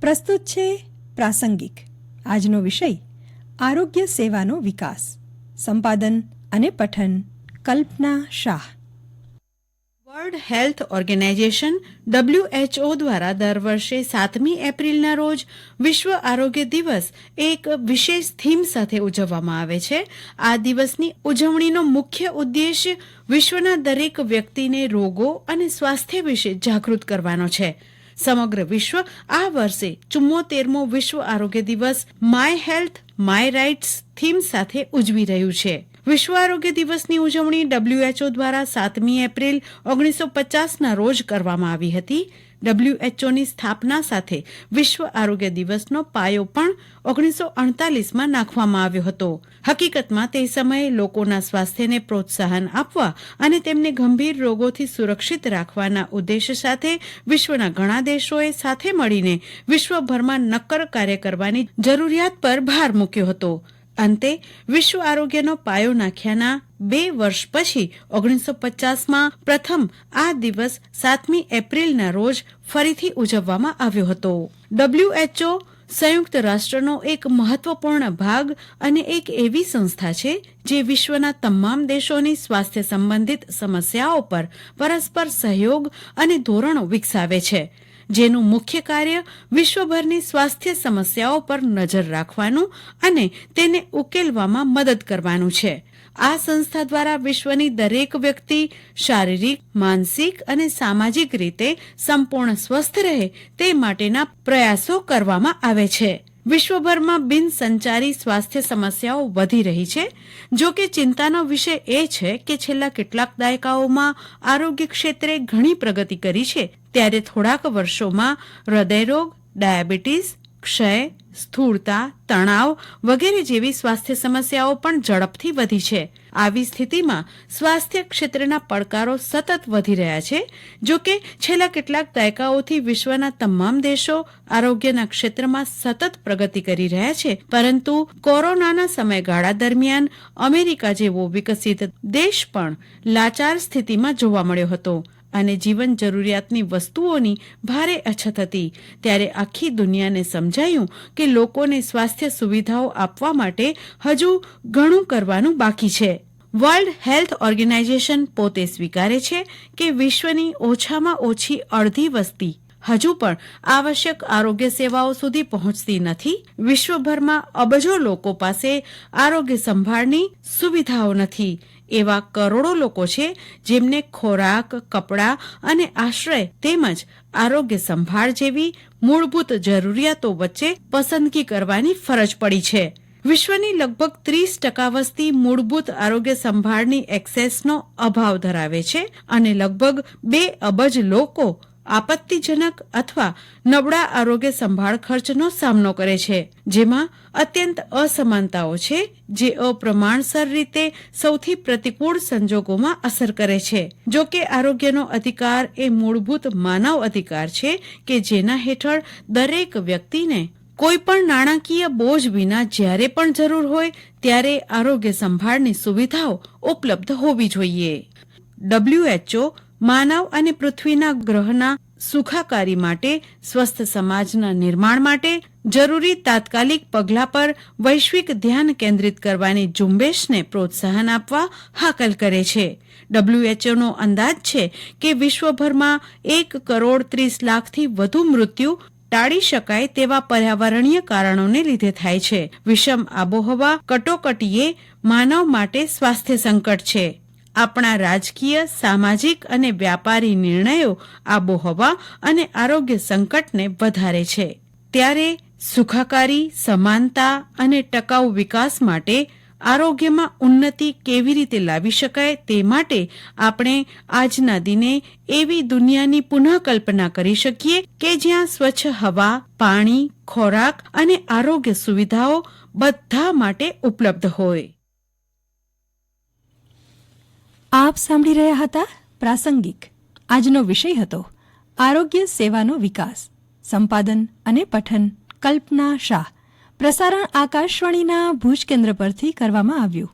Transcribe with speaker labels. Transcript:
Speaker 1: પ્રસ્તુત છે પ્રાસંગિક. આજનો વિષય આરોગ્ય સેવાનો વિકાસ, સંપાદન અને પઠન, Kalpana Shah.
Speaker 2: World health organisation WHO દ્વારા દર વર્ષે સાતમી એપ્રિલના રોજ વિશ્વ આરોગ્ય દિવસ એક વિશેષ થીમ સાથે ઉજવવામાં આવે છે. આ દિવસની ઉજવણીનો મુખ્ય ઉદ્દેશ વિશ્વના દરેક વ્યક્તિને રોગો અને સ્વાસ્થ્ય વિશે જાગૃત કરવાનો છે. સમગ્ર વિશ્વ આ વર્ષે ચુમ્મોતેરમો વિશ્વ આરોગ્ય દિવસ my health my rights theme સાથે ઉજવી રહ્યું છે. વિશ્વ આરોગ્ય દિવસની ઉજવણી ડબ્લ્યુએચઓ દ્વારા સાતમી એપ્રિલ ઓગણીસો પચાસના રોજ કરવામાં આવી હતી. ડબ્લ્યુએચઓની સ્થાપના સાથે વિશ્વ આરોગ્ય દિવસનો પાયો પણ ઓગણીસો અડતાલીસમાં નાખવામાં આવ્યો હતો. હકીકતમાં તે સમયે લોકોના સ્વાસ્થ્યને પ્રોત્સાહન આપવા અને તેમને ગંભીર રોગોથી સુરક્ષિત રાખવાના ઉદ્દેશ સાથે વિશ્વના ઘણા દેશોએ સાથે મળીને વિશ્વભરમાં નક્કર કાર્ય કરવાની જરૂરિયાત પર ભાર મૂક્યો હતો. અંતે વિશ્વ આરોગ્યનો પાયો નાખ્યાના બે વર્ષ પછી ઓગણીસો પચાસમાં પ્રથમ આ દિવસ સાતમી એપ્રિલના રોજ ફરીથી ઉજવવામાં આવ્યો હતો. ડબ્લ્યુએચઓ સંયુક્ત રાષ્ટ્રનો એક મહત્વપૂર્ણ ભાગ અને એક એવી સંસ્થા છે જે વિશ્વના તમામ દેશોની સ્વાસ્થ્ય સંબંધિત સમસ્યાઓ પર પરસ્પર સહયોગ અને ધોરણો વિકસાવે છે. જેનું મુખ્ય કાર્ય વિશ્વભરની સ્વાસ્થ્ય સમસ્યાઓ પર નજર રાખવાનું અને તેને ઉકેલવામાં મદદ કરવાનું છે. આ સંસ્થા દ્વારા વિશ્વની દરેક વ્યક્તિ શારીરિક, માનસિક અને સામાજિક રીતે સંપૂર્ણ સ્વસ્થ રહે તે માટેના પ્રયાસો કરવામાં આવે છે. વિશ્વભરમાં બિનસંચારી સ્વાસ્થ્ય સમસ્યાઓ વધી રહી છે. જો કે ચિંતાનો વિષય એ છે કે છેલ્લા કેટલાક દાયકાઓમાં આરોગ્ય ક્ષેત્રે ઘણી પ્રગતિ કરી છે. ત્યારે થોડાક વર્ષોમાં હૃદયરોગ, ડાયાબિટીસ, ક્ષય, સ્થૂળતા, તણાવ વગેરે જેવી સ્વાસ્થ્ય સમસ્યાઓ પણ ઝડપથી વધી છે. આવી સ્થિતિમાં સ્વાસ્થ્ય ક્ષેત્રના પડકારો સતત વધી રહ્યા છે. જો કે છેલ્લા કેટલાક દાયકાઓથી વિશ્વના તમામ દેશો આરોગ્યના ક્ષેત્રમાં સતત પ્રગતિ કરી રહ્યા છે. પરંતુ કોરોનાના સમયગાળા દરમિયાન અમેરિકા જેવો વિકસિત દેશ પણ લાચાર સ્થિતિમાં જોવા મળ્યો હતો. અને જીવન જરૂરિયાતની વસ્તુઓની ભારે અછત હતી. ત્યારે આખી દુનિયાને સમજાયું કે લોકોને સ્વાસ્થ્ય સુવિધાઓ આપવા માટે હજુ ઘણું કરવાનું બાકી છે. વર્લ્ડ હેલ્થ ઓર્ગેનાઇઝેશન પોતે સ્વીકારે છે કે વિશ્વની ઓછામાં ઓછી અડધી વસ્તી હજુ પણ આવશ્યક આરોગ્ય સેવાઓ સુધી પહોંચતી નથી. વિશ્વભરમાં અબજો લોકો પાસે આરોગ્ય સંભાળની સુવિધાઓ નથી. એવા કરોડો લોકો છે જેમને ખોરાક, કપડાં અને આશ્રય તેમજ આરોગ્ય સંભાળ જેવી મૂળભૂત જરૂરિયાતો વચ્ચે પસંદગી કરવાની ફરજ પડી છે. વિશ્વની લગભગ ત્રીસ ટકા વસ્તી મૂળભૂત આરોગ્ય સંભાળની એક્સેસનો અભાવ ધરાવે છે અને લગભગ બે અબજ લોકો આપત્તિજનક અથવા નબળા આરોગ્ય સંભાળ ખર્ચનો સામનો કરે છે, જેમાં અત્યંત અસમાનતાઓ છે, જે અપ્રમાણસર રીતે સૌથી પ્રતિકૂળ સંજોગોમાં અસર કરે છે. જો કે આરોગ્યનો અધિકાર એ મૂળભૂત માનવ અધિકાર છે કે જેના હેઠળ દરેક વ્યક્તિને કોઈ પણ નાણાકીય બોજ વિના જ્યારે પણ જરૂર હોય, ત્યારે આરોગ્ય સંભાળની સુવિધાઓ ઉપલબ્ધ હોવી જોઈએ. ડબ્લ્યુએચઓ માનવ અને પૃથ્વીના ગ્રહના સુખાકારી માટે, સ્વસ્થ સમાજના નિર્માણ માટે, જરૂરી તાત્કાલિક પગલાં પર વૈશ્વિક ધ્યાન કેન્દ્રિત કરવાની ઝુંબેશને પ્રોત્સાહન આપવા હાકલ કરે છે. ડબ્લ્યુએચઓનો અંદાજ છે કે વિશ્વભરમાં એક કરોડ ત્રીસ લાખથી વધુ મૃત્યુ ટાળી શકાય તેવા પર્યાવરણીય કારણોને લીધે થાય છે. વિષમ આબોહવા કટોકટીએ માનવ માટે સ્વાસ્થ્ય સંકટ છે. આપણા રાજકીય, સામાજિક અને વ્યાપારી નિર્ણયો આબોહવા અને આરોગ્ય સંકટને વધારે છે. ત્યારે સુખાકારી, સમાનતા અને ટકાઉ વિકાસ માટે આરોગ્યમાં ઉન્નતિ કેવી રીતે લાવી શકાય તે માટે આપણે આજના દિને એવી દુનિયાની પુનઃકલ્પના કરી શકીએ કે જ્યાં સ્વચ્છ હવા, પાણી, ખોરાક અને આરોગ્ય સુવિધાઓ બધા માટે ઉપલબ્ધ હોય.
Speaker 1: આપ સાંભળી રહ્યા હતા પ્રાસંગિક. આજનો વિષય હતો આરોગ્ય સેવાનો વિકાસ, સંપાદન અને પઠન, કલ્પના શાહ. પ્રસારણ આકાશવાણીના ભુજ કેન્દ્ર પરથી કરવામાં આવ્યું.